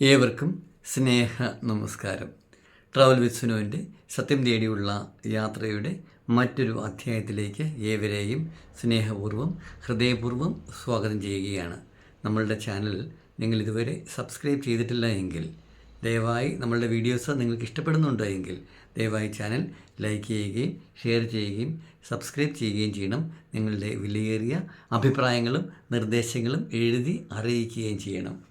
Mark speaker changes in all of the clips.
Speaker 1: ഏവർക്കും സ്നേഹ നമസ്കാരം. Travel with സുനുവിന്റെ സത്യം തേടിയുള്ള യാത്രയുടെ മറ്റൊരു അധ്യായത്തിലേക്ക് ഏവരെയും സ്നേഹപൂർവം ഹൃദയപൂർവം സ്വാഗതം ചെയ്യുകയാണ്. നമ്മളുടെ ചാനൽ നിങ്ങൾ ഇതുവരെ സബ്സ്ക്രൈബ് ചെയ്തിട്ടില്ല എങ്കിൽ ദയവായി നമ്മളുടെ വീഡിയോസ് നിങ്ങൾക്ക് ഇഷ്ടപ്പെടുന്നുണ്ട് എങ്കിൽ ദയവായി ചാനൽ ലൈക്ക് ചെയ്യുകയും ഷെയർ ചെയ്യുകയും സബ്സ്ക്രൈബ് ചെയ്യുകയും ചെയ്യണം. നിങ്ങളുടെ വിലയേറിയ അഭിപ്രായങ്ങളും നിർദ്ദേശങ്ങളും എഴുതി അറിയിക്കുകയും ചെയ്യണം.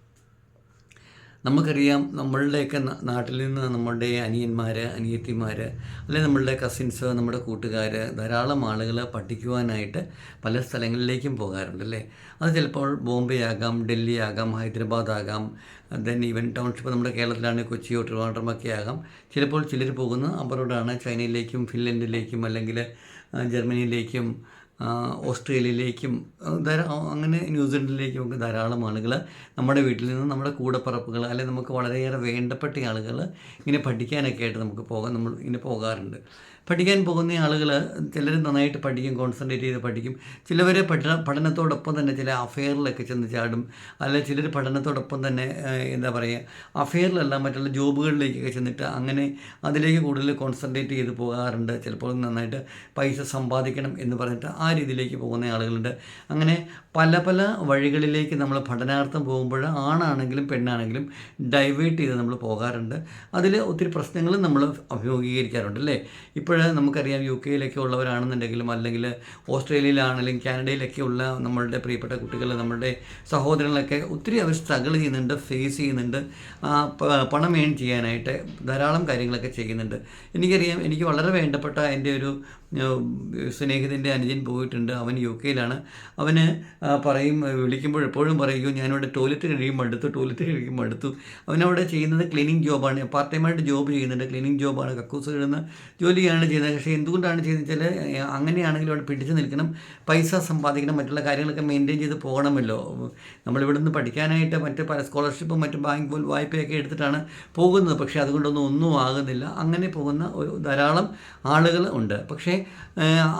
Speaker 1: നമുക്കറിയാം നമ്മളുടെയൊക്കെ നാട്ടിൽ നിന്ന് നമ്മളുടെ അനിയന്മാർ അനിയത്തിമാർ അല്ലെങ്കിൽ നമ്മളുടെ കസിൻസ് നമ്മുടെ കൂട്ടുകാർ ധാരാളം ആളുകൾ പഠിക്കുവാനായിട്ട് പല സ്ഥലങ്ങളിലേക്കും പോകാറുണ്ട് അല്ലേ? അത് ചിലപ്പോൾ ബോംബെ ആകാം ഡൽഹി ആകാം ഹൈദരാബാദ് ആകാം ദെൻ ഈവൻ ടൗൺഷിപ്പ് നമ്മുടെ കേരളത്തിലാണെങ്കിൽ കൊച്ചിയോ ട്രിവാൻഡ്രമൊക്കെ ആകാം. ചിലപ്പോൾ ചിലർ പോകുന്നത് അബ്രോഡാണ് ചൈനയിലേക്കും ഫിൻലൻഡിലേക്കും അല്ലെങ്കിൽ ജർമ്മനിയിലേക്കും ഓസ്ട്രേലിയയിലേക്കും അങ്ങനെ ന്യൂസിലൻഡിലേക്കും ഒക്കെ ധാരാളം ആളുകൾ നമ്മുടെ വീട്ടിൽ നിന്ന് നമ്മുടെ കൂടപ്പറപ്പുകൾ അല്ലെങ്കിൽ നമുക്ക് വളരെയേറെ വേണ്ടപ്പെട്ട ആളുകൾ ഇങ്ങനെ പഠിക്കാനൊക്കെ ആയിട്ട് നമുക്ക് പോകാൻ നമ്മൾ ഇങ്ങനെ പോകാറുണ്ട്. പഠിക്കാൻ പോകുന്ന ആളുകൾ ചിലർ നന്നായിട്ട് പഠിക്കും കോൺസെൻട്രേറ്റ് ചെയ്ത് പഠിക്കും. ചിലവർ പഠന പഠനത്തോടൊപ്പം തന്നെ ചില അഫെയറിലൊക്കെ ചെന്ന് ചാടും. അല്ലെങ്കിൽ ചിലർ പഠനത്തോടൊപ്പം തന്നെ എന്താ പറയുക അഫെയറിലല്ല മറ്റുള്ള ജോബുകളിലേക്കൊക്കെ ചെന്നിട്ട് അങ്ങനെ അതിലേക്ക് കൂടുതൽ കോൺസെൻട്രേറ്റ് ചെയ്ത് പോകാറുണ്ട്. ചിലപ്പോൾ നന്നായിട്ട് പൈസ സമ്പാദിക്കണം എന്ന് പറഞ്ഞിട്ട് ആ രീതിയിലേക്ക് പോകുന്ന ആളുകളുണ്ട്. അങ്ങനെ പല പല വഴികളിലേക്ക് നമ്മൾ പഠനാർത്ഥം പോകുമ്പോൾ ആണാണെങ്കിലും പെണ്ണാണെങ്കിലും ഡൈവേർട്ട് ചെയ്ത് നമ്മൾ പോകാറുണ്ട്. അതിൽ ഒത്തിരി പ്രശ്നങ്ങളും നമ്മൾ അഭിമുഖീകരിക്കാറുണ്ട് അല്ലേ? ഇപ്പോൾ നമുക്കറിയാം യു കെയിലൊക്കെ ഉള്ളവരാണെന്നുണ്ടെങ്കിലും അല്ലെങ്കിൽ ഓസ്ട്രേലിയയിലാണെങ്കിലും കാനഡയിലൊക്കെ ഉള്ള നമ്മളുടെ പ്രിയപ്പെട്ട കുട്ടികൾ നമ്മുടെ സഹോദരങ്ങളൊക്കെ ഒത്തിരി അവർ സ്ട്രഗിൾ ചെയ്യുന്നുണ്ട് ഫേസ് ചെയ്യുന്നുണ്ട്. പണം ഏൺ ചെയ്യാനായിട്ട് ധാരാളം കാര്യങ്ങളൊക്കെ ചെയ്യുന്നുണ്ട്. എനിക്കറിയാം എനിക്ക് വളരെ വേണ്ടപ്പെട്ട എന്റെ ഒരു സ്നേഹിതന്റെ അനുജൻ പോയിട്ടുണ്ട്. അവൻ യു കെയിലാണ്. അവന് പറയും വിളിക്കുമ്പോൾ എപ്പോഴും പറയും ഞാനിവിടെ ടോയ്ലറ്റ് കഴിയും മടുത്തു ടോയ്ലറ്റ് കഴിയും മടുത്തു അവനവിടെ ചെയ്യുന്നത് ക്ലീനിങ് ജോബാണ് പാർട്ട് ടൈമായിട്ട് ജോബ് ചെയ്യുന്നുണ്ട്. ക്ലീനിങ് ജോബാണ് കക്കൂസ് കഴിയുന്ന ജോലിയാണ് ചെയ്യുന്നത്. പക്ഷേ എന്തുകൊണ്ടാണ് ചെയ്യുന്നത് വെച്ചാൽ അങ്ങനെയാണെങ്കിലും അവിടെ പിടിച്ചു നിൽക്കണം. പൈസ സമ്പാദിക്കണം. മറ്റുള്ള കാര്യങ്ങളൊക്കെ മെയിന്റെയിൻ ചെയ്ത് പോകണമല്ലോ. നമ്മളിവിടെ നിന്ന് പഠിക്കാനായിട്ട് മറ്റ് പല സ്കോളർഷിപ്പും മറ്റ് ബാങ്ക് പോലും വായ്പയൊക്കെ എടുത്തിട്ടാണ് പോകുന്നത്. പക്ഷേ അതുകൊണ്ടൊന്നും ഒന്നും ആകുന്നില്ല. അങ്ങനെ പോകുന്ന ഒരു ധാരാളം ആളുകൾ ഉണ്ട്. പക്ഷേ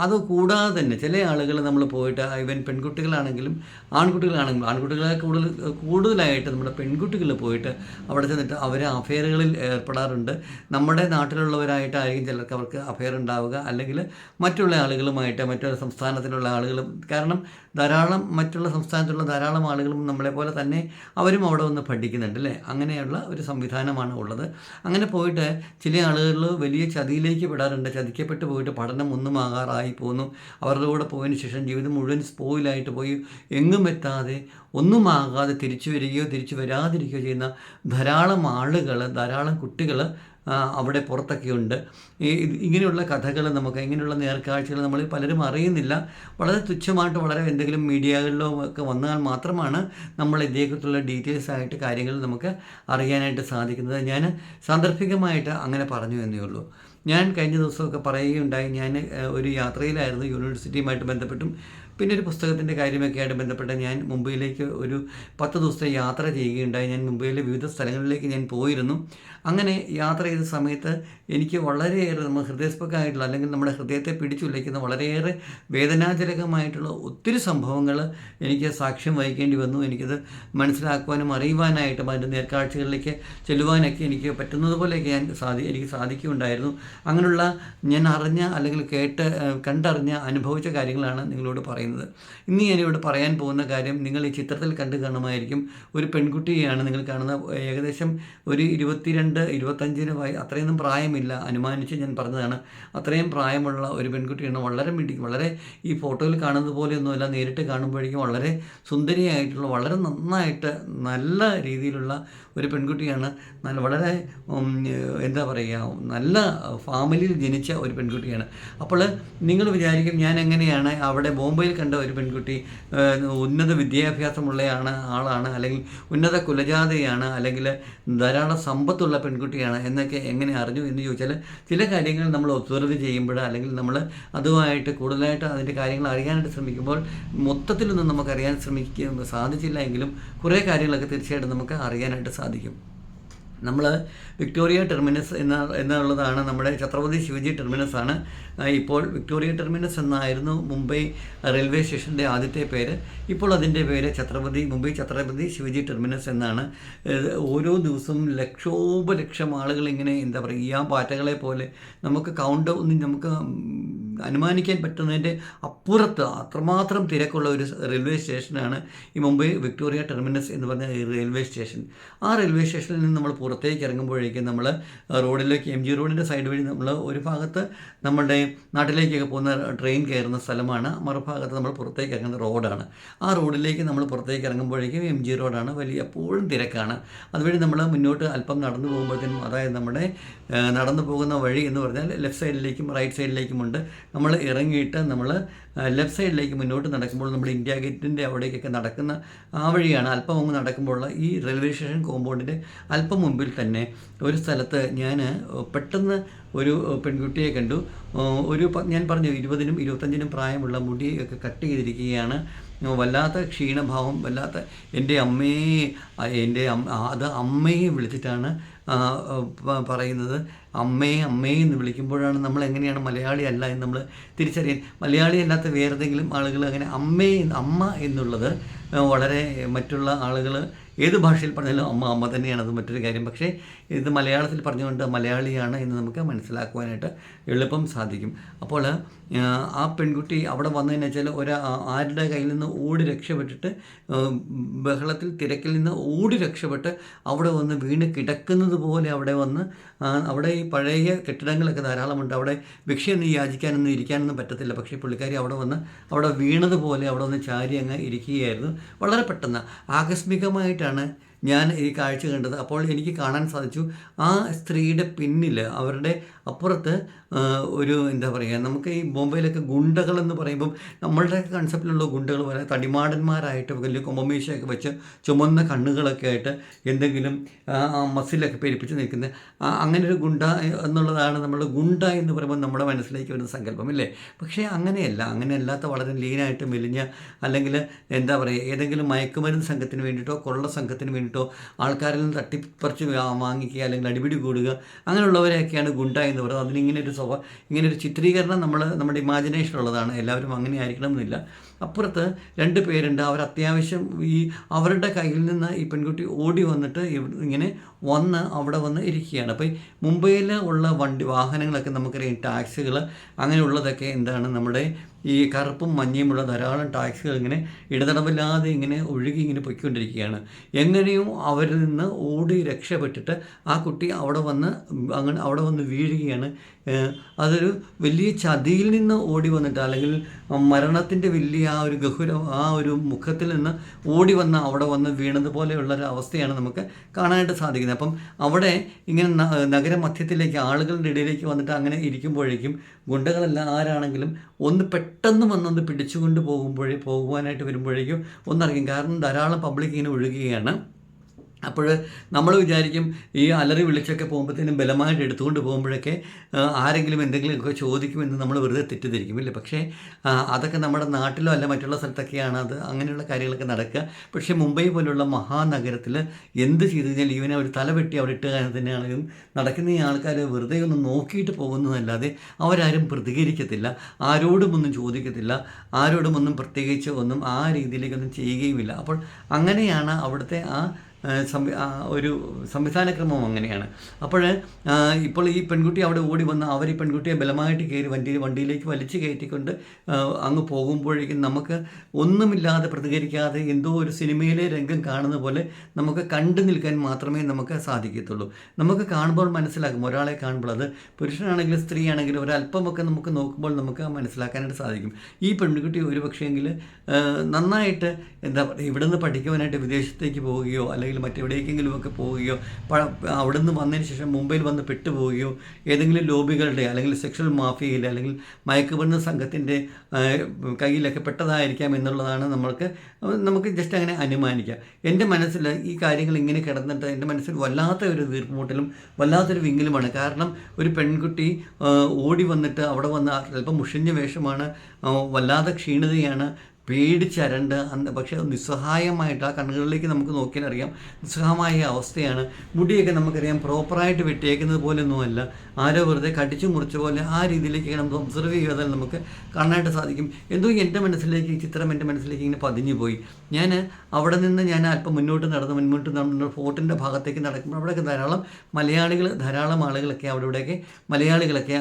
Speaker 1: അത് കൂടാതെ തന്നെ ചില ആളുകൾ നമ്മൾ പോയിട്ട് ഇവൻ പെൺകുട്ടികളാണെങ്കിലും ആൺകുട്ടികളാണെങ്കിലും ആൺകുട്ടികളെ കൂടുതൽ കൂടുതലായിട്ട് നമ്മുടെ പെൺകുട്ടികൾ പോയിട്ട് അവിടെ ചെന്നിട്ട് അവർ അഫെയറുകളിൽ ഏർപ്പെടാറുണ്ട്. നമ്മുടെ നാട്ടിലുള്ളവരായിട്ടായിരിക്കും ചിലർക്ക് അവർക്ക് അഫെയർ ഉണ്ടാവുക. അല്ലെങ്കിൽ മറ്റുള്ള ആളുകളുമായിട്ട് മറ്റുള്ള സംസ്ഥാനത്തിലുള്ള ആളുകളും കാരണം ധാരാളം മറ്റുള്ള സംസ്ഥാനത്തുള്ള ധാരാളം ആളുകളും നമ്മളെ പോലെ തന്നെ അവരും അവിടെ വന്ന് പഠിക്കുന്നുണ്ട് അല്ലേ? അങ്ങനെയുള്ള ഒരു സംവിധാനമാണ് ഉള്ളത്. അങ്ങനെ പോയിട്ട് ചില ആളുകൾ വലിയ ചതിയിലേക്ക് പെടാറുണ്ട്. ചതിക്കപ്പെട്ട് പോയിട്ട് പഠനം ഒന്നും ആകാറായി പോന്നു. അവരുടെ കൂടെ പോയതിന് ശേഷം ജീവിതം മുഴുവൻ സ്പോയിലായിട്ട് പോയി. എങ്ങും എത്താതെ ഒന്നും ആകാതെ തിരിച്ചു വരികയോ തിരിച്ചു വരാതിരിക്കുകയോ ചെയ്യുന്ന ധാരാളം ആളുകൾ ധാരാളം കുട്ടികൾ അവിടെ പുറത്തൊക്കെ ഉണ്ട് ഈ ഇങ്ങനെയുള്ള കഥകൾ നമുക്ക് ഇങ്ങനെയുള്ള നേർക്കാഴ്ചകൾ നമ്മൾ പലരും അറിയുന്നില്ല. വളരെ തുച്ഛമായിട്ട് വളരെ എന്തെങ്കിലും മീഡിയകളിലോ ഒക്കെ വന്നാൽ മാത്രമാണ് നമ്മൾ ഇതേക്കുറിച്ചുള്ള ഡീറ്റെയിൽസ് ആയിട്ട് കാര്യങ്ങൾ നമുക്ക് അറിയാനായിട്ട് സാധിക്കുന്നത്. ഞാൻ സാന്ദർഭികമായിട്ട് അങ്ങനെ പറഞ്ഞു എന്നേ ഉള്ളൂ. ഞാൻ കഴിഞ്ഞ ദിവസമൊക്കെ പറയുകയുണ്ടായി ഞാൻ ഒരു യാത്രയിലായിരുന്നു യൂണിവേഴ്സിറ്റിയുമായിട്ട് ബന്ധപ്പെട്ടും പിന്നെ ഒരു പുസ്തകത്തിന്റെ കാര്യമൊക്കെ ആയിട്ട് ബന്ധപ്പെട്ട് ഞാൻ മുംബൈയിലേക്ക് ഒരു പത്ത് ദിവസത്തെ യാത്ര ചെയ്യുകയുണ്ടായി. ഞാൻ മുംബൈയിലെ വിവിധ സ്ഥലങ്ങളിലേക്ക് ഞാൻ പോയിരുന്നു. അങ്ങനെ യാത്ര ചെയ്ത സമയത്ത് എനിക്ക് വളരെയേറെ നമ്മൾ ഹൃദയസ്പക്കായിട്ടുള്ള അല്ലെങ്കിൽ നമ്മുടെ ഹൃദയത്തെ പിടിച്ചുലയ്ക്കുന്ന വളരെയേറെ വേദനാജനകമായിട്ടുള്ള ഒത്തിരി സംഭവങ്ങൾ എനിക്ക് സാക്ഷ്യം വഹിക്കേണ്ടി വന്നു. എനിക്കത് മനസ്സിലാക്കുവാനും അറിയുവാനായിട്ടും അതിന്റെ നേർക്കാഴ്ചകളിലേക്ക് ചെല്ലുവാനൊക്കെ എനിക്ക് പറ്റുന്നതുപോലെയൊക്കെ ഞാൻ സാധി എനിക്ക് സാധിക്കുകയുണ്ടായിരുന്നു. അങ്ങനെയുള്ള ഞാൻ അറിഞ്ഞ അല്ലെങ്കിൽ കേട്ട് കണ്ടറിഞ്ഞ അനുഭവിച്ച കാര്യങ്ങളാണ് നിങ്ങളോട് പറയുന്നത്. ഇന്ന് ഞാനിവിടെ പറയാൻ പോകുന്ന കാര്യം നിങ്ങൾ ഈ ചിത്രത്തിൽ കണ്ടു കാണുമായിരിക്കും. ഒരു പെൺകുട്ടിയെയാണ് നിങ്ങൾ കാണുന്ന. ഏകദേശം ഒരു ഇരുപത്തിരണ്ട് ഇരുപത്തഞ്ചിന് വയ അത്രയൊന്നും പ്രായമില്ല. അനുമാനിച്ച് ഞാൻ പറഞ്ഞതാണ്. അത്രയും പ്രായമുള്ള ഒരു പെൺകുട്ടിയാണ്. വളരെ മിടി വളരെ ഈ ഫോട്ടോയിൽ കാണുന്നത് പോലെയൊന്നുമല്ല. നേരിട്ട് കാണുമ്പോഴേക്കും വളരെ സുന്ദരിയായിട്ടുള്ള വളരെ നന്നായിട്ട് നല്ല രീതിയിലുള്ള ഒരു പെൺകുട്ടിയാണ്. നല്ല വളരെ എന്താ പറയുക നല്ല ഫാമിലിയിൽ ജനിച്ച ഒരു പെൺകുട്ടിയാണ്. അപ്പോൾ നിങ്ങൾ വിചാരിക്കും ഞാൻ എങ്ങനെയാണ് അവിടെ ബോംബെയിൽ കണ്ട ഒരു പെൺകുട്ടി ഉന്നത വിദ്യാഭ്യാസമുള്ളയാണ് ആളാണ് അല്ലെങ്കിൽ ഉന്നത കുലജാതയാണ് അല്ലെങ്കിൽ ധാരാളം സമ്പത്തുള്ള പെൺകുട്ടിയാണ് എന്നൊക്കെ എങ്ങനെ അറിഞ്ഞു എന്ന് ചോദിച്ചാൽ ചില കാര്യങ്ങൾ നമ്മൾ ഒബ്സർവ് ചെയ്യുമ്പോൾ അല്ലെങ്കിൽ നമ്മൾ അതുമായിട്ട് കൂടുതലായിട്ട് അതിന്റെ കാര്യങ്ങൾ അറിയാനായിട്ട് ശ്രമിക്കുമ്പോൾ മൊത്തത്തിലൊന്നും നമുക്കറിയാൻ ശ്രമിക്കുക സാധിച്ചില്ല എങ്കിലും കുറേ കാര്യങ്ങളൊക്കെ തീർച്ചയായിട്ടും നമുക്ക് അറിയാനായിട്ട് സാധിക്കും. നമ്മൾ വിക്ടോറിയ ടെർമിനസ് എന്ന എന്നുള്ളതാണ് നമ്മുടെ ഛത്രപതി ശിവജി ടെർമിനസ് ആണ്. ഇപ്പോൾ വിക്ടോറിയ ടെർമിനസ് എന്നായിരുന്നു മുംബൈ റെയിൽവേ സ്റ്റേഷന്റെ ആദ്യത്തെ പേര്. ഇപ്പോൾ അതിന്റെ പേര് ഛത്രപതി മുംബൈ ഛത്രപതി ശിവജി ടെർമിനസ് എന്നാണ്. ഓരോ ദിവസവും ലക്ഷോപലക്ഷം ആളുകൾ ഇങ്ങനെ എന്താ പറയുക പാറ്റകളെ പോലെ നമുക്ക് കൗണ്ട് ഒന്നും നമുക്ക് അനുമാനിക്കാൻ പറ്റുന്നതിന്റെ അപ്പുറത്ത് അത്രമാത്രം തിരക്കുള്ള ഒരു റെയിൽവേ സ്റ്റേഷനാണ് ഈ മുംബൈ വിക്ടോറിയ ടെർമിനസ് എന്ന് പറഞ്ഞ റെയിൽവേ സ്റ്റേഷൻ. ആ റെയിൽവേ സ്റ്റേഷനിൽ നിന്ന് നമ്മൾ പുറത്തേക്ക് ഇറങ്ങുമ്പോഴേക്കും നമ്മൾ റോഡിലേക്ക് എം ജി റോഡിന്റെ സൈഡ് വഴി നമ്മൾ ഒരു ഭാഗത്ത് നമ്മളുടെ നാട്ടിലേക്കൊക്കെ പോകുന്ന ട്രെയിൻ കയറുന്ന സ്ഥലമാണ്. മറുഭാഗത്ത് നമ്മൾ പുറത്തേക്ക് ഇറങ്ങുന്ന റോഡാണ്. ആ റോഡിലേക്ക് നമ്മൾ പുറത്തേക്ക് ഇറങ്ങുമ്പോഴേക്കും എം ജി റോഡാണ് വലിയ എപ്പോഴും തിരക്കാണ്. അതുവഴി നമ്മൾ മുന്നോട്ട് അല്പം നടന്നു പോകുമ്പോഴത്തേനും അതായത് നമ്മുടെ നടന്നു പോകുന്ന വഴി എന്ന് പറഞ്ഞാൽ ലെഫ്റ്റ് സൈഡിലേക്കും റൈറ്റ് സൈഡിലേക്കുമുണ്ട്. നമ്മൾ ഇറങ്ങിയിട്ട് നമ്മൾ ലെഫ്റ്റ് സൈഡിലേക്ക് മുന്നോട്ട് നടക്കുമ്പോൾ നമ്മൾ ഇന്ത്യ ഗേറ്റിന്റെ അവിടേക്കൊക്കെ നടക്കുന്ന ആ വഴിയാണ് അല്പം അങ്ങ് നടക്കുമ്പോഴുള്ള ഈ റെയിൽവേ സ്റ്റേഷൻ കോമ്പൗണ്ടിന്റെ അല്പം മുമ്പിൽ തന്നെ ഒരു സ്ഥലത്ത് ഞാൻ പെട്ടെന്ന് ഒരു പെൺകുട്ടിയെ കണ്ടു. ഒരു ഞാൻ പറഞ്ഞു ഇരുപതിനും ഇരുപത്തഞ്ചിനും പ്രായമുള്ള മുടിയൊക്കെ കട്ട് ചെയ്തിരിക്കുകയാണ്. വല്ലാത്ത ക്ഷീണഭാവം വല്ലാത്ത എന്റെ അമ്മയെ എന്റെ അത് അമ്മയെ വിളിച്ചിട്ടാണ് പറയുന്നത് അമ്മയെ അമ്മയെ എന്ന് വിളിക്കുമ്പോഴാണ് നമ്മൾ എങ്ങനെയാണ് മലയാളി അല്ല എന്ന് നമ്മൾ തിരിച്ചറിയാൻ മലയാളി അല്ലാത്ത വേറെന്തെങ്കിലും ആളുകൾ അങ്ങനെ അമ്മേ അമ്മ എന്നുള്ളത് വളരെ മറ്റുള്ള ആളുകൾ ഏത് ഭാഷയിൽ പറഞ്ഞാലും അമ്മ അമ്മ തന്നെയാണ്. അത് മറ്റൊരു കാര്യം. പക്ഷേ ഇത് മലയാളത്തിൽ പറഞ്ഞുകൊണ്ട് മലയാളിയാണ് എന്ന് നമുക്ക് മനസ്സിലാക്കുവാനായിട്ട് എളുപ്പം സാധിക്കും. അപ്പോൾ ആ, പെൺകുട്ടി അവിടെ വന്നതെന്ന് വെച്ചാൽ ഒരു ആരുടെ കയ്യിൽ നിന്ന് ഓടി രക്ഷപ്പെട്ടിട്ട് ബഹളത്തിൽ തിരക്കിൽ നിന്ന് ഓടി രക്ഷപ്പെട്ട് അവിടെ വന്ന് വീണ് കിടക്കുന്നത് പോലെ അവിടെ വന്ന് അവിടെ ഈ പഴയ കെട്ടിടങ്ങളൊക്കെ ധാരാളമുണ്ട്. അവിടെ ഭിക്ഷയൊന്നും യാചിക്കാനൊന്നും ഇരിക്കാനൊന്നും പറ്റത്തില്ല. പക്ഷേ പുള്ളിക്കാരി അവിടെ വന്ന് അവിടെ വീണതുപോലെ അവിടെ വന്ന് ചാരി അങ്ങ് ഇരിക്കുകയായിരുന്നു. വളരെ പെട്ടെന്ന് ആകസ്മികമായിട്ടാണ് ആണ് ഞാൻ ഈ കാഴ്ച കണ്ടത് അപ്പോൾ എനിക്ക് കാണാൻ സാധിച്ചു. ആ സ്ത്രീയുടെ പിന്നിൽ അവരുടെ അപ്പുറത്ത് ഒരു എന്താ പറയുക നമുക്ക് ഈ ബോംബെയിലൊക്കെ ഗുണ്ടകൾ എന്ന് പറയുമ്പം നമ്മളുടെ കൺസെപ്റ്റിലുള്ള ഗുണ്ടകൾ പോലെ തടിമാടന്മാരായിട്ട് വലിയ കൊമ്പമീശയൊക്കെ വെച്ച് ചുമന്ന കണ്ണുകളൊക്കെ ആയിട്ട് എന്തെങ്കിലും മസിലൊക്കെ പെരുപ്പിച്ച് നിൽക്കുന്ന അങ്ങനെ ഒരു ഗുണ്ട എന്നുള്ളതാണ് നമ്മൾ ഗുണ്ട എന്ന് പറയുമ്പോൾ നമ്മുടെ മനസ്സിലേക്ക് വരുന്ന സങ്കല്പം ഇല്ലേ? പക്ഷേ അങ്ങനെയല്ല. അങ്ങനെയല്ലാത്ത വളരെ ലീനായിട്ട് മെലിഞ്ഞ അല്ലെങ്കിൽ എന്താ പറയുക ഏതെങ്കിലും മയക്കുമരുന്ന് സംഘത്തിന് വേണ്ടിയിട്ടോ കൊള്ള സംഘത്തിന് വേണ്ടിയിട്ടോ ആൾക്കാരിൽ നിന്ന് തട്ടിപ്പറിച്ച് വാങ്ങിക്കുക അല്ലെങ്കിൽ അടിപിടി കൂടുക അങ്ങനെയുള്ളവരെയൊക്കെയാണ് ഗുണ്ട എന്ന് പറയുന്നത്. അതിനിങ്ങനെ ഒരു സ്വഭാവം ഇങ്ങനെ ഒരു ചിത്രീകരണം നമ്മൾ നമ്മുടെ ഇമാജിനേഷൻ ഉള്ളതാണ്. എല്ലാവരും അങ്ങനെ ആയിരിക്കണം എന്നില്ല. അപ്പുറത്ത് രണ്ട് പേരുണ്ട്. അവർ അത്യാവശ്യം ഈ അവരുടെ കയ്യിൽ നിന്ന് ഈ പെൺകുട്ടി ഓടി വന്നിട്ട് ഇങ്ങനെ വന്ന് അവിടെ വന്ന് ഇരിക്കുകയാണ്. അപ്പോൾ മുംബൈയിൽ ഉള്ള വണ്ടി വാഹനങ്ങളൊക്കെ നമുക്കറിയാം ടാക്സികൾ അങ്ങനെയുള്ളതൊക്കെ എന്താണ് നമ്മുടെ ഈ കറുപ്പും മഞ്ഞയുമുള്ള ധാരാളം ടാക്സികൾ ഇങ്ങനെ ഇടതടവില്ലാതെ ഇങ്ങനെ ഒഴുകി ഇങ്ങനെ പൊയ്ക്കൊണ്ടിരിക്കുകയാണ്. എങ്ങനെയും അവരിൽ നിന്ന് ഓടി രക്ഷപ്പെട്ടിട്ട് ആ കുട്ടി അവിടെ വന്ന് അങ്ങനെ അവിടെ വന്ന് വീഴുകയാണ്. അതൊരു വലിയ ചതിയിൽ നിന്ന് ഓടി വന്നിട്ട് അല്ലെങ്കിൽ മരണത്തിന്റെ വലിയ ആ ഒരു ഗഹുര ആ ഒരു മുഖത്തിൽ നിന്ന് ഓടി വന്ന് അവിടെ വന്ന് വീണതുപോലെയുള്ള ഒരു അവസ്ഥയാണ് നമുക്ക് കാണാനായിട്ട് സാധിക്കുന്നത്. അപ്പം അവിടെ ഇങ്ങനെ നഗര മധ്യത്തിലേക്ക് ആളുകളുടെ ഇടയിലേക്ക് വന്നിട്ട് അങ്ങനെ ഇരിക്കുമ്പോഴേക്കും ഗുണ്ടകളെല്ലാം ആരാണെങ്കിലും ഒന്ന് പെട്ടെന്ന് വന്നൊന്ന് പിടിച്ചുകൊണ്ട് പോകുമ്പോഴേ പോകുവാനായിട്ട് വരുമ്പോഴേക്കും ഒന്നറിയും കാരണം ധാരാളം പബ്ലിക് ഇങ്ങനെ ഒഴുകുകയാണ്. അപ്പോൾ നമ്മൾ വിചാരിക്കും ഈ അലറി വിളിച്ചൊക്കെ പോകുമ്പോഴത്തേനും ബലമായിട്ട് എടുത്തുകൊണ്ട് പോകുമ്പോഴൊക്കെ ആരെങ്കിലും എന്തെങ്കിലുമൊക്കെ ചോദിക്കുമെന്ന് നമ്മൾ വെറുതെ തെറ്റിദ്ധരിക്കും ഇല്ലേ? പക്ഷേ അതൊക്കെ നമ്മുടെ നാട്ടിലോ അല്ല മറ്റുള്ള സ്ഥലത്തൊക്കെയാണ് അത് അങ്ങനെയുള്ള കാര്യങ്ങളൊക്കെ നടക്കുക. പക്ഷേ മുംബൈ പോലുള്ള മഹാനഗരത്തിൽ എന്ത് ചെയ്തു കഴിഞ്ഞാൽ ഇവനെ ഒരു തല വെട്ടി അവിടെ ഇട്ട് തന്നെയാണെങ്കിലും നടക്കുന്ന ഈ ആൾക്കാർ വെറുതെ ഒന്ന് നോക്കിയിട്ട് പോകുന്നതല്ലാതെ അവരാരും പ്രതികരിക്കത്തില്ല ആരോടും ഒന്നും ചോദിക്കത്തില്ല ആരോടും ഒന്നും പ്രത്യേകിച്ച് ഒന്നും ആ രീതിയിലേക്കൊന്നും ചെയ്യുകയുമില്ല. അപ്പോൾ അങ്ങനെയാണ് അവിടുത്തെ ആ, സംവി ഒരു സംവിധാനക്രമം അങ്ങനെയാണ്. അപ്പോൾ ഇപ്പോൾ ഈ പെൺകുട്ടി അവിടെ ഓടി വന്ന് അവർ ഈ പെൺകുട്ടിയെ ബലമായിട്ട് കയറി വണ്ടി വണ്ടിയിലേക്ക് വലിച്ചു കയറ്റിക്കൊണ്ട് അങ്ങ് പോകുമ്പോഴേക്കും നമുക്ക് ഒന്നുമില്ലാതെ പ്രതികരിക്കാതെ എന്തോ ഒരു സിനിമയിലെ രംഗം കാണുന്ന പോലെ നമുക്ക് കണ്ടു നിൽക്കാൻ മാത്രമേ നമുക്ക് സാധിക്കത്തുള്ളൂ. നമുക്ക് കാണുമ്പോൾ മനസ്സിലാകും ഒരാളെ കാണുമ്പോൾ അത് പുരുഷനാണെങ്കിലും സ്ത്രീയാണെങ്കിലും ഒരല്പമൊക്കെ നമുക്ക് നോക്കുമ്പോൾ നമുക്ക് മനസ്സിലാക്കാനായിട്ട് സാധിക്കും. ഈ പെൺകുട്ടി ഒരു പക്ഷേങ്കിൽ നന്നായിട്ട് എന്താ പറയുക ഇവിടെ നിന്ന് പഠിക്കുവാനായിട്ട് വിദേശത്തേക്ക് പോവുകയോ അല്ലെങ്കിൽ മറ്റെവിടേക്കെങ്കിലും ഒക്കെ പോവുകയോ അവിടെ നിന്ന് വന്നതിന് ശേഷം മുംബൈയിൽ വന്ന് പെട്ടുപോവുകയോ ഏതെങ്കിലും ലോബികളുടെ അല്ലെങ്കിൽ സെക്ഷൽ മാഫിയയിലെ അല്ലെങ്കിൽ മയക്കുമരുന്ന് സംഘത്തിന്റെ കയ്യിലൊക്കെ പെട്ടതായിരിക്കാം എന്നുള്ളതാണ് നമ്മൾക്ക് നമുക്ക് ജസ്റ്റ് അങ്ങനെ അനുമാനിക്കാം. എന്റെ മനസ്സിൽ ഈ കാര്യങ്ങൾ ഇങ്ങനെ കിടന്നിട്ട് എന്റെ മനസ്സിൽ വല്ലാത്ത ഒരു വീർപ്പുമുട്ടലും വല്ലാത്തൊരു വിങ്ങലുമാണ്. കാരണം ഒരു പെൺകുട്ടി ഓടി വന്നിട്ട് അവിടെ വന്ന് അല്പം മുഷിഞ്ഞ വേഷമാണ് വല്ലാതെ ക്ഷീണിതയാണ് പേടിച്ചരണ്ട് അന്ന് പക്ഷേ നിസ്സഹായമായിട്ട് ആ കണ്ണുകളിലേക്ക് നമുക്ക് നോക്കിയാൽ അറിയാം നിസ്സഹമായ അവസ്ഥയാണ്. മുടിയൊക്കെ നമുക്കറിയാം പ്രോപ്പറായിട്ട് വെട്ടിയേക്കുന്നത് പോലെയൊന്നുമല്ല. ആരോ വെറുതെ കടിച്ചു മുറിച്ച പോലെ ആ രീതിയിലേക്ക് നമുക്ക് ഒബ്സർവ് ചെയ്താൽ നമുക്ക് കാണാനായിട്ട് സാധിക്കും. എന്തോ എന്റെ മനസ്സിലേക്ക് ഈ ചിത്രം എന്റെ മനസ്സിലേക്ക് ഇങ്ങനെ പതിഞ്ഞു പോയി. ഞാൻ അവിടെ നിന്ന് ഞാൻ അല്പം മുന്നോട്ട് നടന്ന് മുന്നോട്ട് നടന്ന ഫോർട്ടിന്റെ ഭാഗത്തേക്ക് നടക്കുമ്പോൾ അവിടെയൊക്കെ ധാരാളം മലയാളികൾ ധാരാളം ആളുകളൊക്കെ അവിടെ ഇവിടെയൊക്കെ മലയാളികളൊക്കെ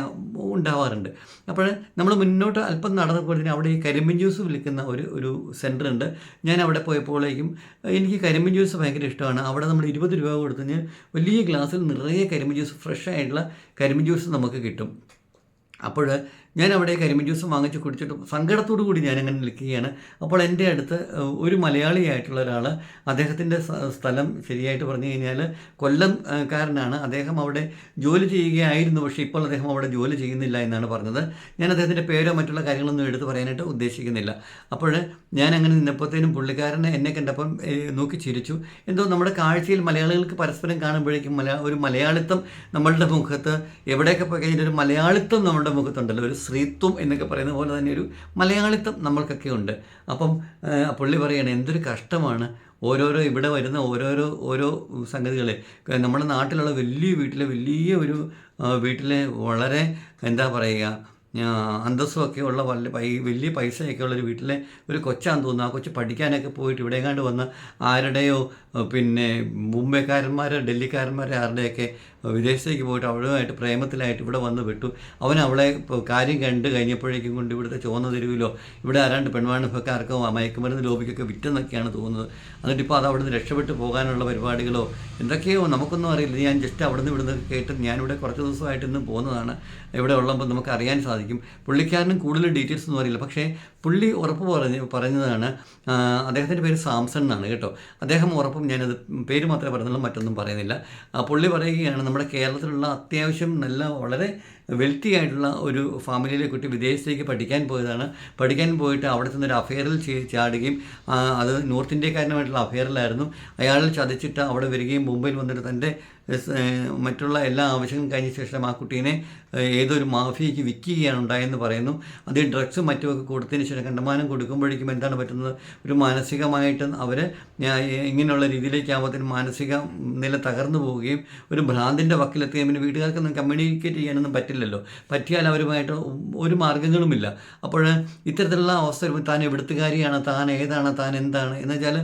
Speaker 1: ഉണ്ടാവാറുണ്ട്. അപ്പോൾ നമ്മൾ മുന്നോട്ട് അല്പം നടന്നപ്പോഴത്തേന് അവിടെ ഈ കരിമ്പിൻ ജ്യൂസ് വിൽക്കുന്ന ഒരു ഒരു ഒരു സെന്റർ ഉണ്ട് ഞാൻ അവിടെ പോയപ്പോഴേക്കും എനിക്ക് കരിമ്പിൻ ജ്യൂസ് ഭയങ്കര ഇഷ്ടമാണ്. അവിടെ നമ്മൾ ഇരുപത് രൂപ കൊടുത്തു വലിയ ഗ്ലാസ്സിൽ നിറയെ കരിമ്പിൻ ജ്യൂസ് ഫ്രഷ് ആയിട്ടുള്ള കരിമ്പിൻ ജ്യൂസ് നമുക്ക് കിട്ടും. അപ്പോൾ ഞാൻ അവിടെ കരിമീൻ ജ്യൂസും വാങ്ങിച്ച് കുടിച്ചിട്ട് സങ്കടത്തോടു കൂടി ഞാൻ അങ്ങനെ നിൽക്കുകയാണ്. അപ്പോൾ എന്റെ അടുത്ത് ഒരു മലയാളിയായിട്ടുള്ള ഒരാൾ അദ്ദേഹത്തിന്റെ സ്ഥലം ശരിയായിട്ട് പറഞ്ഞു കഴിഞ്ഞാൽ കൊല്ലം കാരനാണ് അദ്ദേഹം അവിടെ ജോലി ചെയ്യുകയായിരുന്നു പക്ഷേ ഇപ്പോൾ അദ്ദേഹം അവിടെ ജോലി ചെയ്യുന്നില്ല എന്നാണ് പറഞ്ഞത്. ഞാൻ അദ്ദേഹത്തിന്റെ പേരോ മറ്റുള്ള കാര്യങ്ങളൊന്നും എടുത്ത് പറയാനായിട്ട് ഉദ്ദേശിക്കുന്നില്ല. അപ്പോൾ ഞാൻ അങ്ങനെ നിന്നപ്പോഴത്തേനും പുള്ളിക്കാരനെ എന്നെ കണ്ടപ്പം നോക്കി ചിരിച്ചു. എന്തോ നമ്മുടെ കാഴ്ചയിൽ മലയാളികൾക്ക് പരസ്പരം കാണുമ്പോഴേക്കും മലയാ ഒരു മലയാളിത്തം നമ്മളുടെ മുഖത്ത് എവിടെയൊക്കെ പോയി കഴിഞ്ഞാൽ ഒരു മലയാളിത്തം നമ്മുടെ മുഖത്തുണ്ടല്ലോ ഒരു സ്ത്രീത്വം എന്നൊക്കെ പറയുന്ന പോലെ തന്നെ ഒരു മലയാളിത്വം നമ്മൾക്കൊക്കെ ഉണ്ട്. അപ്പം പുള്ളി പറയണേ എന്തൊരു കഷ്ടമാണ് ഓരോരോ ഇവിടെ വരുന്ന ഓരോരോ ഓരോ സംഗതികളെ. നമ്മുടെ നാട്ടിലുള്ള വലിയ വീട്ടിലെ വലിയ ഒരു വീട്ടിലെ വളരെ എന്താ പറയുക അന്തസ്സുമൊക്കെ ഉള്ള വല്ല പൈ വലിയ പൈസയൊക്കെ ഉള്ളൊരു വീട്ടിലെ ഒരു കൊച്ചാന്ന് തോന്നുന്നു. ആ കൊച്ച് പഠിക്കാനൊക്കെ പോയിട്ട് ഇവിടെയെങ്ങാണ്ട് വന്ന് ആരുടെയോ പിന്നെ മുംബൈക്കാരന്മാർ ഡൽഹിക്കാരന്മാർ ആരുടെയൊക്കെ വിദേശത്തേക്ക് പോയിട്ട് അവളുമായിട്ട് പ്രേമത്തിലായിട്ട് ഇവിടെ വന്ന് വിട്ടു. അവൻ അവളെ കാര്യം കണ്ട് കഴിഞ്ഞപ്പോഴേക്കും കൊണ്ട് ഇവിടുത്തെ ചുവന്ന തെരുവിലോ ഇവിടെ ആരാണ്ട് പെൺവാണിഫക്കാർക്കോ മയക്കുമരുന്ന് ലോബിക്കൊക്കെ വിറ്റെന്നൊക്കെയാണ് തോന്നുന്നത്. എന്നിട്ട് ഇപ്പോൾ അത് അവിടുന്ന് രക്ഷപ്പെട്ടു പോകാനുള്ള പരിപാടികളോ എന്തൊക്കെയോ നമുക്കൊന്നും അറിയില്ല. ഞാൻ ജസ്റ്റ് അവിടുന്ന് ഇവിടുന്ന് കേട്ട് ഞാനിവിടെ കുറച്ച് ദിവസമായിട്ട് ഇന്നും പോകുന്നതാണ്. ഇവിടെ ഉള്ളപ്പോൾ നമുക്ക് അറിയാൻ സാധിക്കും. പുള്ളിക്കാരനും കൂടുതൽ ഡീറ്റെയിൽസ് ഒന്നും അറിയില്ല. പക്ഷേ പുള്ളി ഉറപ്പ് പറഞ്ഞ് പറഞ്ഞതാണ് അദ്ദേഹത്തിന്റെ പേര് സാംസൺ എന്നാണ് കേട്ടോ. അദ്ദേഹം ഉറപ്പും ഞാനത് പേര് മാത്രമേ പറഞ്ഞുള്ളൂ മറ്റൊന്നും പറയുന്നില്ല. പുള്ളി പറയുകയാണ് നമ്മുടെ കേരളത്തിലുള്ള അത്യാവശ്യം നല്ല വളരെ വെൽത്തി ആയിട്ടുള്ള ഒരു ഫാമിലിയിലെ കുട്ടി വിദേശത്തേക്ക് പഠിക്കാൻ പോയതാണ്. പഠിക്കാൻ പോയിട്ട് അവിടെ ചെന്നൊരു അഫെയറിൽ ചാടുകയും അത് നോർത്ത് ഇന്ത്യക്കാരനുമായിട്ടുള്ള അഫെയറിലായിരുന്നു അയാൾ ചതിച്ചിട്ട് അവിടെ വരികയും മുംബൈയിൽ വന്നിട്ട് തന്റെ മറ്റുള്ള എല്ലാ ആവശ്യങ്ങളും കഴിഞ്ഞ ശേഷം ആ കുട്ടീനെ ഏതൊരു മാഫിയയ്ക്ക് വിൽക്കുകയാണ് ഉണ്ടായെന്ന് പറയുന്നു. അതിൽ ഡ്രഗ്സ് മറ്റുമൊക്കെ കൊടുത്തതിന് ശേഷം കണ്ടമാനം കൊടുക്കുമ്പോഴേക്കും എന്താണ് പറ്റുന്നത്? ഒരു മാനസികമായിട്ട് അവർ ഇങ്ങനെയുള്ള രീതിയിലേക്ക് ആകുമ്പോഴത്തേനും മാനസിക നില തകർന്നു പോവുകയും ഒരു ഭ്രാന്തിന്റെ വക്കിലെത്തുകയും പിന്നെ വീട്ടുകാർക്കൊന്നും കമ്മ്യൂണിക്കേറ്റ് ചെയ്യാനൊന്നും പറ്റില്ലല്ലോ. പറ്റിയാൽ അവരുമായിട്ട് ഒരു മാർഗങ്ങളുമില്ല അപ്പോൾ ഇത്തരത്തിലുള്ള അവസ്ഥ താൻ എവിടുത്തുകാരിയാണ് താൻ ഏതാണ് താൻ എന്താണ്? എന്ന് വെച്ചാൽ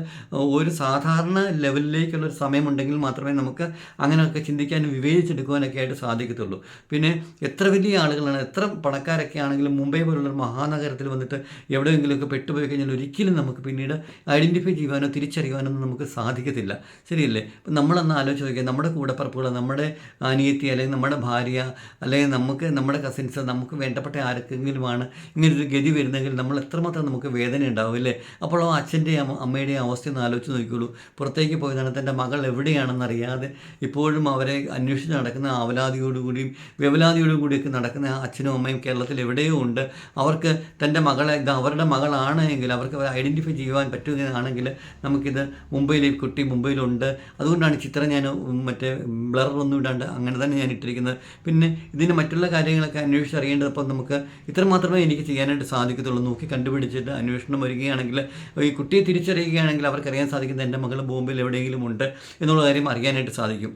Speaker 1: ഒരു സാധാരണ ലെവലിലേക്കുള്ള ഒരു സമയമുണ്ടെങ്കിൽ മാത്രമേ നമുക്ക് അങ്ങനെയൊക്കെ ചിന്തിക്കാനും വിവേചിച്ചെടുക്കുവാനൊക്കെ ആയിട്ട് സാധിക്കത്തുള്ളൂ. പിന്നെ എത്ര വലിയ ആളുകളാണ് എത്ര പണക്കാരൊക്കെ ആണെങ്കിലും മുംബൈ പോലുള്ള മഹാനഗരത്തിൽ വന്നിട്ട് എവിടെയെങ്കിലുമൊക്കെ പെട്ടുപോയി കഴിഞ്ഞാൽ ഒരിക്കലും നമുക്ക് പിന്നീട് ഐഡന്റിഫൈ ചെയ്യുവാനോ തിരിച്ചറിയുവാനൊന്നും നമുക്ക് സാധിക്കത്തില്ല. ശരിയല്ലേ? ഇപ്പം നമ്മളൊന്ന് ആലോചിച്ച് നോക്കിയാൽ നമ്മുടെ കൂടപ്പറപ്പുകൾ നമ്മുടെ അനിയത്തി അല്ലെങ്കിൽ നമ്മുടെ ഭാര്യ അല്ലെങ്കിൽ നമുക്ക് നമ്മുടെ കസിൻസ് നമുക്ക് വേണ്ടപ്പെട്ട ആർക്കെങ്കിലുമാണ് ഇങ്ങനൊരു ഗതി വരുന്നെങ്കിൽ നമ്മൾ എത്രമാത്രം നമുക്ക് വേദന ഉണ്ടാവും അല്ലേ? അപ്പോൾ ആ അച്ഛന്റെയും അമ്മയുടെയും അവസ്ഥ ഒന്ന് ആലോചിച്ച് നോക്കിയുള്ളൂ പുറത്തേക്ക് പോയതാണ് തന്റെ മകൾ എവിടെയാണെന്ന് അറിയാതെ ഇപ്പോഴും അവരെ അന്വേഷിച്ച് നടക്കുന്ന ആവലാതിയോടുകൂടിയും വ്യവലാതിയോടുകൂടിയൊക്കെ നടക്കുന്ന അച്ഛനും അമ്മയും കേരളത്തിൽ എവിടെയോ ഉണ്ട്. അവർക്ക് തന്റെ മകളെ അവരുടെ മകളാണ് എങ്കിൽ അവർക്ക് അവരെ ഐഡന്റിഫൈ ചെയ്യുവാൻ പറ്റുകയാണെങ്കിൽ നമുക്കിത് മുംബൈയിലെ കുട്ടി മുംബൈയിലുണ്ട്. അതുകൊണ്ടാണ് ചിത്രം ഞാൻ മറ്റേ ബ്ലറൊന്നും ഇടാണ്ട് അങ്ങനെ തന്നെ ഞാൻ ഇട്ടിരിക്കുന്നത്. പിന്നെ ഇതിന് മറ്റുള്ള കാര്യങ്ങളൊക്കെ അന്വേഷിച്ച് അറിയേണ്ടതപ്പം നമുക്ക് ഇത്ര മാത്രമേ എനിക്ക് ചെയ്യാനായിട്ട് സാധിക്കത്തുള്ളൂ. നോക്കി കണ്ടുപിടിച്ചിട്ട് അന്വേഷണം വരികയാണെങ്കിൽ ഈ കുട്ടിയെ തിരിച്ചറിയുകയാണെങ്കിൽ അവർക്കറിയാൻ സാധിക്കുന്നത് എന്റെ മകൾ ബോംബെയിൽ എവിടെയെങ്കിലും ഉണ്ട് എന്നുള്ള കാര്യം അറിയാനായിട്ട് സാധിക്കും.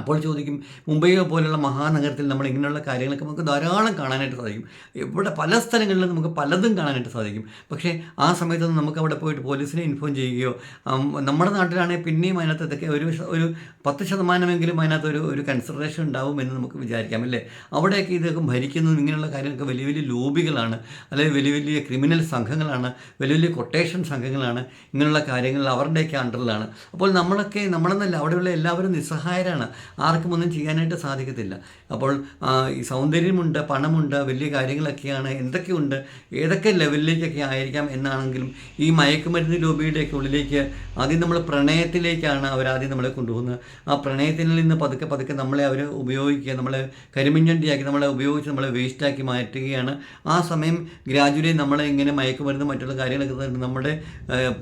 Speaker 1: അപ്പോൾ ചോദിക്കും മുംബൈ പോലുള്ള മഹാനഗരത്തിൽ നമ്മൾ ഇങ്ങനെയുള്ള കാര്യങ്ങളൊക്കെ നമുക്ക് ധാരാളം കാണാനായിട്ട് സാധിക്കും. ഇവിടെ പല സ്ഥലങ്ങളിലും നമുക്ക് പലതും കാണാനായിട്ട് സാധിക്കും. പക്ഷേ ആ സമയത്തൊന്നും നമുക്ക് അവിടെ പോയിട്ട് പോലീസിനെ ഇൻഫോം ചെയ്യുകയോ നമ്മുടെ നാട്ടിലാണെങ്കിൽ പിന്നെയും അതിനകത്ത് ഇതൊക്കെ ഒരു ഒരു പത്ത് ശതമാനമെങ്കിലും അതിനകത്ത് ഒരു ഒരു കൺസിഡറേഷൻ ഉണ്ടാവും എന്ന് നമുക്ക് വിചാരിക്കാം അല്ലേ? അവിടെയൊക്കെ ഇതൊക്കെ ഭരിക്കുന്നതും ഇങ്ങനെയുള്ള കാര്യങ്ങളൊക്കെ വലിയ വലിയ ലോബികളാണ് അല്ലെങ്കിൽ വലിയ വലിയ ക്രിമിനൽ സംഘങ്ങളാണ് വലിയ വലിയ കൊട്ടേഷൻ സംഘങ്ങളാണ് ഇങ്ങനെയുള്ള കാര്യങ്ങൾ അവരുടെയൊക്കെ അണ്ടറിലാണ് അപ്പോൾ നമ്മളൊക്കെ നമ്മളെന്നല്ല അവിടെയുള്ള എല്ലാവരും നിസ്സഹായരാണ്. ആർക്കും ഒന്നും ചെയ്യാനായിട്ട് സാധിക്കത്തില്ല. അപ്പോൾ ഈ സൗന്ദര്യമുണ്ട് പണമുണ്ട് വലിയ കാര്യങ്ങളൊക്കെയാണ് എന്തൊക്കെയുണ്ട് ഏതൊക്കെ ലെവലിലേക്കൊക്കെ ആയിരിക്കാം എന്നാണെങ്കിലും ഈ മയക്കുമരുന്ന് രൂപയുടെയൊക്കെ ഉള്ളിലേക്ക് ആദ്യം നമ്മൾ പ്രണയത്തിലേക്കാണ് അവർ ആദ്യം നമ്മളെ കൊണ്ടുപോകുന്നത്. ആ പ്രണയത്തിൽ നിന്ന് പതുക്കെ പതുക്കെ നമ്മളെ അവർ ഉപയോഗിക്കുക നമ്മളെ കരിമിഞ്ഞണ്ടിയാക്കി നമ്മളെ ഉപയോഗിച്ച് നമ്മളെ വേസ്റ്റാക്കി മാറ്റുകയാണ്. ആ സമയം ഗ്രാജുവലി നമ്മളെ ഇങ്ങനെ മയക്കുമരുന്ന് മറ്റുള്ള കാര്യങ്ങളൊക്കെ നമ്മുടെ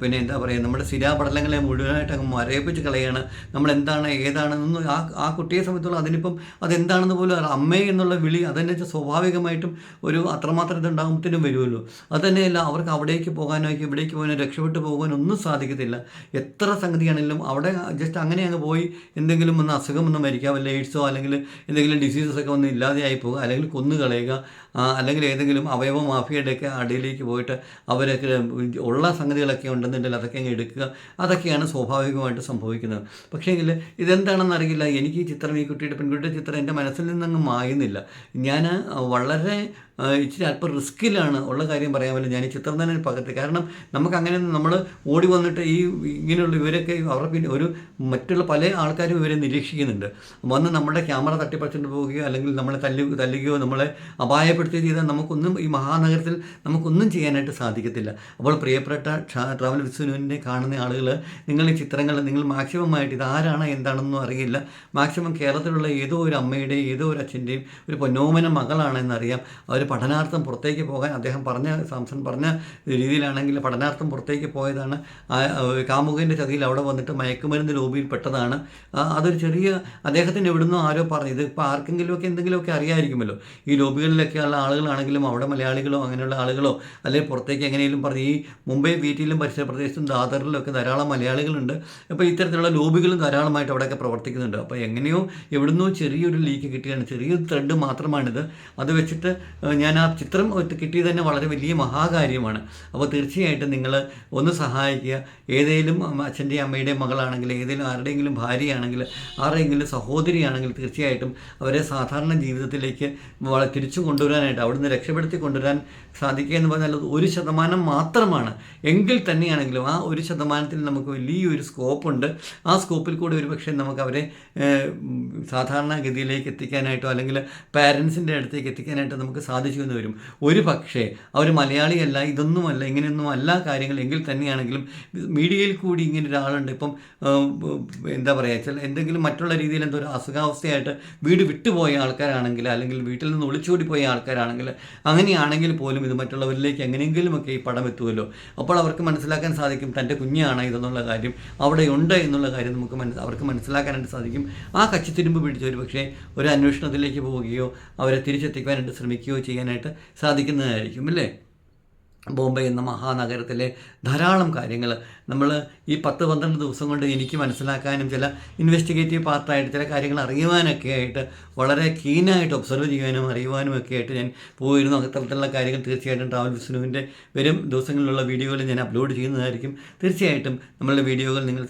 Speaker 1: പിന്നെ എന്താ പറയുക നമ്മുടെ സ്ഥിരാപടലങ്ങളെ മുഴുവനായിട്ട് അങ്ങ് മരയിപ്പിച്ച് കളയാണ്. നമ്മൾ എന്താണ് ഏതാണെന്നൊന്നും ആ ആ കുട്ടിയെ സംബന്ധിച്ചോളം അതിനിപ്പം അതെന്താണെന്ന് പോലും. അമ്മേ എന്നുള്ള വിളി അതന്നെ സ്വാഭാവികമായിട്ടും ഒരു അത്രമാത്രം ഇതുണ്ടാകുമ്പോഴത്തേനും വരുമല്ലോ അതുതന്നെയല്ല അവർക്ക് അവിടേക്ക് പോകാനോ ഇവിടേക്ക് പോകാനോ രക്ഷപ്പെട്ടു പോകാനോ ഒന്നും സാധിക്കത്തില്ല എത്ര സംഗതിയാണെങ്കിലും അവിടെ ജസ്റ്റ് അങ്ങനെ അങ്ങ് പോയി എന്തെങ്കിലും ഒന്ന് അസുഖം ഒന്ന് മരിക്കുക വല്ല എയ്ഡ്സോ അല്ലെങ്കിൽ എന്തെങ്കിലും ഡിസീസസ് ഒക്കെ ഒന്ന് ഇല്ലാതെയായി പോകുക അല്ലെങ്കിൽ കൊന്നു കളയുക അല്ലെങ്കിൽ ഏതെങ്കിലും അവയവ മാഫിയയുടെയൊക്കെ അടിയിലേക്ക് പോയിട്ട് അവരൊക്കെ ഉള്ള സംഗതികളൊക്കെ ഉണ്ടെന്നുണ്ടെങ്കിൽ അതൊക്കെ അങ്ങ് എടുക്കുക. അതൊക്കെയാണ് സ്വാഭാവികമായിട്ട് സംഭവിക്കുന്നത്. പക്ഷേങ്കിൽ ഇതെന്താണെന്ന് അറിയില്ല. എനിക്ക് ഈ ചിത്രം ഈ കുട്ടിയുടെ പെൺകുട്ടിയുടെ ചിത്രം എന്റെ മനസ്സിൽ നിന്നങ്ങ് മായുന്നില്ല. ഞാൻ വളരെ ഇച്ചിരി അല്പം റിസ്ക്കിലാണ് ഉള്ള കാര്യം പറയാൻ പറ്റില്ല. ഞാൻ ഈ ചിത്രം തന്നെ പകർത്തി. കാരണം നമുക്ക് അങ്ങനെ നമ്മൾ ഓടി വന്നിട്ട് ഈ ഇങ്ങനെയുള്ള ഇവരൊക്കെ അവരുടെ പിന്നെ ഒരു മറ്റുള്ള പല ആൾക്കാരും ഇവരെ നിരീക്ഷിക്കുന്നുണ്ട്. വന്ന് നമ്മുടെ ക്യാമറ തട്ടിപ്പറിച്ചുകൊണ്ട് പോവുകയോ അല്ലെങ്കിൽ നമ്മളെ തല്ലു തല്ലുകയോ നമ്മളെ അപായപ്പെടുത്തുകയോ ചെയ്താൽ നമുക്കൊന്നും ഈ മഹാനഗരത്തിൽ നമുക്കൊന്നും ചെയ്യാനായിട്ട് സാധിക്കത്തില്ല. അപ്പോൾ പ്രിയപ്പെട്ട ട്രാവൽ വിസുനുവിനെ കാണുന്ന ആളുകൾ നിങ്ങൾ ഈ ചിത്രങ്ങൾ നിങ്ങൾ മാക്സിമമായിട്ട് ഇത് ആരാണ് എന്താണെന്നും അറിയില്ല. മാക്സിമം കേരളത്തിലുള്ള ഏതോ ഒരു അമ്മയുടെയും ഏതോ ഒരു അച്ഛന്റെയും ഒരു പൊന്നോമന മകളാണെന്നറിയാം. അവർ പഠനാർത്ഥം പുറത്തേക്ക് പോകാൻ അദ്ദേഹം പറഞ്ഞ സാംസൺ പറഞ്ഞ രീതിയിലാണെങ്കിൽ പഠനാർത്ഥം പുറത്തേക്ക് പോയതാണ്. കാമുകന്റെ ചതിയിൽ അവിടെ വന്നിട്ട് മയക്കുമരുന്ന് ലോബിയിൽ പെട്ടതാണ്. അതൊരു ചെറിയ അദ്ദേഹത്തിന് എവിടുന്നോ ആരോ പറഞ്ഞു. ഇത് ഇപ്പോൾ ആർക്കെങ്കിലുമൊക്കെ എന്തെങ്കിലുമൊക്കെ അറിയാമായിരിക്കുമല്ലോ ഈ ലോബികളിലൊക്കെയുള്ള ആളുകളാണെങ്കിലും അവിടെ മലയാളികളോ അങ്ങനെയുള്ള ആളുകളോ അല്ലെങ്കിൽ പുറത്തേക്ക് എങ്ങനെയെങ്കിലും പറഞ്ഞ് ഈ മുംബൈ വീട്ടിലും പരിസര പ്രദേശത്തും ദാദറിലൊക്കെ ധാരാളം മലയാളികളുണ്ട്. അപ്പോൾ ഇത്തരത്തിലുള്ള ലോബികളും ധാരാളമായിട്ട് അവിടെയൊക്കെ പ്രവർത്തിക്കുന്നുണ്ട്. അപ്പോൾ എങ്ങനെയോ എവിടുന്നോ ചെറിയൊരു ലീക്ക് കിട്ടിയാണ്. ചെറിയൊരു ത്രെഡ് മാത്രമാണിത്. അത് വെച്ചിട്ട് ഞാൻ ആ ചിത്രം കിട്ടിയത് തന്നെ വളരെ വലിയ മഹാകാര്യമാണ്. അപ്പോൾ തീർച്ചയായിട്ടും നിങ്ങൾ ഒന്ന് സഹായിക്കുക. ഏതെങ്കിലും അച്ഛന്റെയും അമ്മയുടെ മകളാണെങ്കിൽ ഏതെങ്കിലും ആരുടെയെങ്കിലും ഭാര്യയാണെങ്കിൽ ആരുടെയെങ്കിലും സഹോദരിയാണെങ്കിൽ തീർച്ചയായിട്ടും അവരെ സാധാരണ ജീവിതത്തിലേക്ക് തിരിച്ചു കൊണ്ടുവരാനായിട്ട് അവിടുന്ന് രക്ഷപ്പെടുത്തി കൊണ്ടുവരാൻ സാധിക്കുക എന്ന് പറഞ്ഞാൽ ഒരു ശതമാനം മാത്രമാണ്. എങ്കിൽ തന്നെയാണെങ്കിലും ആ ഒരു ശതമാനത്തിൽ നമുക്ക് വലിയൊരു സ്കോപ്പുണ്ട്. ആ സ്കോപ്പിൽ കൂടി ഒരു പക്ഷേ നമുക്ക് അവരെ സാധാരണ ഗതിയിലേക്ക് സാധാരണഗതിയിലേക്ക് എത്തിക്കാനായിട്ടോ അല്ലെങ്കിൽ പാരൻസിന്റെ അടുത്തേക്ക് എത്തിക്കാനായിട്ടോ നമുക്ക് സാധിച്ചു വരും. ഒരു പക്ഷേ അവർ മലയാളിയല്ല ഇതൊന്നുമല്ല ഇങ്ങനെയൊന്നും അല്ല കാര്യങ്ങൾ എങ്കിൽ തന്നെയാണെങ്കിലും മീഡിയയിൽ കൂടി ഇങ്ങനെ ഒരാളുണ്ട്. ഇപ്പം എന്താ പറയുക ചില എന്തെങ്കിലും മറ്റുള്ള രീതിയിൽ എന്തോ ഒരു അസുഖാവസ്ഥയായിട്ട് വീട് വിട്ടുപോയ ആൾക്കാരാണെങ്കിൽ അല്ലെങ്കിൽ വീട്ടിൽ നിന്ന് ഒളിച്ചോടി പോയ ആൾക്കാരാണെങ്കിൽ അങ്ങനെയാണെങ്കിൽ പോലും ഇത് മറ്റുള്ളവരിലേക്ക് എങ്ങനെയെങ്കിലുമൊക്കെ ഈ പടം എത്തുമല്ലോ. അപ്പോൾ അവർക്ക് മനസ്സിലാക്കാൻ സാധിക്കും തന്റെ കുഞ്ഞാണ് ഇതെന്നുള്ള കാര്യം. അവിടെ ഉണ്ട് എന്നുള്ള കാര്യം നമുക്ക് മനസ്സ് അവർക്ക് മനസ്സിലാക്കാനായിട്ട് സാധിക്കും. ആ കച്ചിത്തിരുമ്പ് പിടിച്ച ഒരു പക്ഷേ ഒരു അന്വേഷണത്തിലേക്ക് പോവുകയോ അവരെ തിരിച്ചെത്തിക്കാനായിട്ട് ശ്രമിക്കുകയോ ചെയ്യാനായിട്ട് സാധിക്കുന്നതായിരിക്കും അല്ലേ? ബോംബെ എന്ന മഹാനഗരത്തിലെ ധാരാളം കാര്യങ്ങൾ നമ്മൾ ഈ പത്ത് പന്ത്രണ്ട് ദിവസം കൊണ്ട് എനിക്ക് മനസ്സിലാക്കാനും ചില ഇൻവെസ്റ്റിഗേറ്റീവ് പാർട്ടായിട്ട് ചില കാര്യങ്ങൾ അറിയുവാനൊക്കെ ആയിട്ട് വളരെ കീനായിട്ട് ഒബ്സർവ് ചെയ്യാനും അറിയുവാനും ഒക്കെ ആയിട്ട് ഞാൻ പോയിരുന്നു. അത്തരത്തിലുള്ള കാര്യങ്ങൾ തീർച്ചയായിട്ടും ട്രാവൽ വിസ്നുവിന്റെ വരും ദിവസങ്ങളിലുള്ള വീഡിയോകൾ ഞാൻ അപ്ലോഡ് ചെയ്യുന്നതായിരിക്കും. തീർച്ചയായിട്ടും നമ്മളുടെ വീഡിയോകൾ നിങ്ങൾ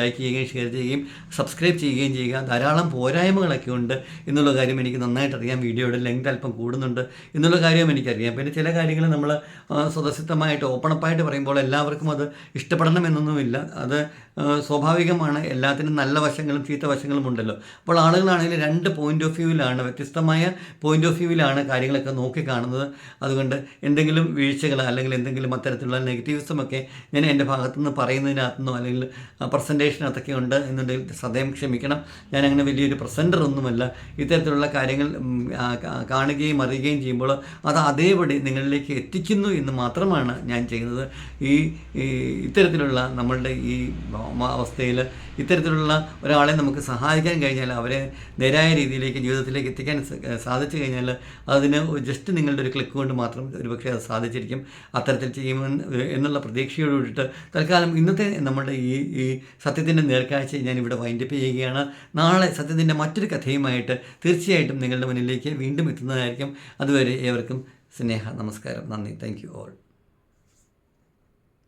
Speaker 1: ലൈക്ക് ചെയ്യുകയും ഷെയർ ചെയ്യുകയും സബ്സ്ക്രൈബ് ചെയ്യുകയും ചെയ്യുക. ധാരാളം പോരായ്മകളൊക്കെ ഉണ്ട് എന്നുള്ള കാര്യം എനിക്ക് നന്നായിട്ട് അറിയാം. വീഡിയോയുടെ ലെങ്ത് അല്പം കൂടുന്നുണ്ട് എന്നുള്ള കാര്യം എനിക്കറിയാം. പിന്നെ ചില കാര്യങ്ങൾ നമ്മൾ സ്വതസിദ്ധമായിട്ട് ഓപ്പണപ്പായിട്ട് പറയുമ്പോൾ എല്ലാവർക്കും അത് ഇഷ്ടപ്പെടണം എന്നൊന്നുമില്ല അത് സ്വാഭാവികമാണ്. എല്ലാത്തിനും നല്ല വശങ്ങളും ചീത്ത വശങ്ങളും ഉണ്ടല്ലോ. അപ്പോൾ ആളുകളാണെങ്കിൽ രണ്ട് പോയിന്റ് ഓഫ് വ്യൂവിലാണ് വ്യത്യസ്തമായ പോയിന്റ് ഓഫ് വ്യൂവിലാണ് കാര്യങ്ങളൊക്കെ നോക്കി കാണുന്നത്. അതുകൊണ്ട് എന്തെങ്കിലും വീഴ്ചകൾ അല്ലെങ്കിൽ എന്തെങ്കിലും അത്തരത്തിലുള്ള നെഗറ്റീവ്സുമൊക്കെ ഞാൻ എന്റെ ഭാഗത്തുനിന്ന് പറയുന്നതിനകത്തുനിന്നോ അല്ലെങ്കിൽ പ്രസന്റേഷനകത്തൊക്കെ ഉണ്ട് എന്നുണ്ടെങ്കിൽ സദയം ക്ഷമിക്കണം. ഞാൻ അങ്ങനെ വലിയൊരു പ്രസന്റർ ഒന്നുമല്ല. ഇത്തരത്തിലുള്ള കാര്യങ്ങൾ കാണുകയും അറിയുകയും ചെയ്യുമ്പോൾ അത് അതേപടി നിങ്ങളിലേക്ക് എത്തിക്കുന്നു എന്ന് മാത്രമാണ് ഞാൻ ചെയ്യുന്നത്. ഈ ഇത്തരത്തിലുള്ള നമ്മളുടെ ഈ അവസ്ഥയിൽ ഇത്തരത്തിലുള്ള ഒരാളെ നമുക്ക് സഹായിക്കാൻ കഴിഞ്ഞാൽ അവരെ നേരായ രീതിയിലേക്ക് ജീവിതത്തിലേക്ക് എത്തിക്കാൻ സാധിച്ചു കഴിഞ്ഞാൽ അതിന് ജസ്റ്റ് നിങ്ങളുടെ ഒരു ക്ലിക്ക് കൊണ്ട് മാത്രം ഒരുപക്ഷെ അത് സാധിച്ചിരിക്കും. അത്തരത്തിൽ ചെയ്യുമെന്ന് എന്നുള്ള പ്രതീക്ഷയോട് കൂടിയിട്ട് തൽക്കാലം ഇന്നത്തെ നമ്മുടെ ഈ ഈ സത്യത്തിന്റെ നേർക്കാഴ്ച ഞാൻ ഇവിടെ വൈൻഡപ്പ് ചെയ്യുകയാണ്. നാളെ സത്യത്തിന്റെ മറ്റൊരു കഥയുമായിട്ട് തീർച്ചയായിട്ടും നിങ്ങളുടെ മുന്നിലേക്ക് വീണ്ടും എത്തുന്നതായിരിക്കും. അതുവരെ ഏവർക്കും സ്നേഹ നമസ്കാരം നന്ദി. Thank you all